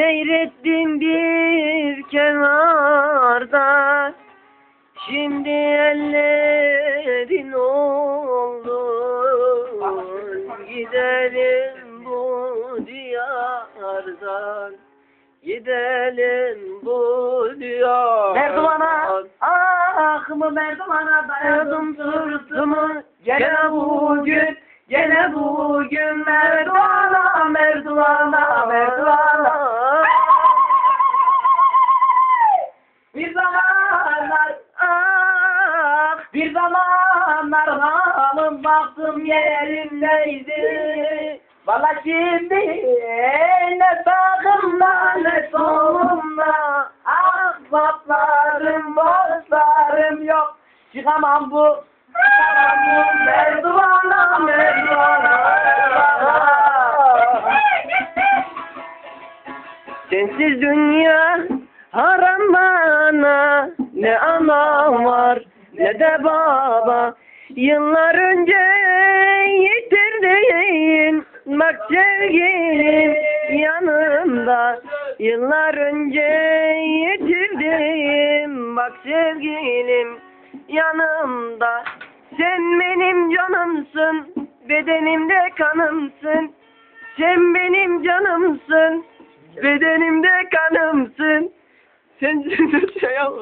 Seyrettim bir kenarda. Şimdi ellerin oldu. Gidelim bu diyardan. Gidelim bu diyardan. Merdivana ah, ahımı merdivana dayadım sırtımı. Gene bugün, gene bugün. Halim baktım yerindeydi. Valla şimdi ne sağımda ne solumda Ahbaplarım, dostlarım yok. Çıkamam bu Çıkamam bu merdivana, merdivana. Sensiz dünya haram bana. Ne ana var ne de baba Yıllar önce yitirdiğin Bak sevgilim yanımda Yıllar önce yitirdim Bak sevgilim yanımda Sen benim canımsın Bedenimde kanımsın Sen benim canımsın Bedenimde kanımsın. Sen şey yap-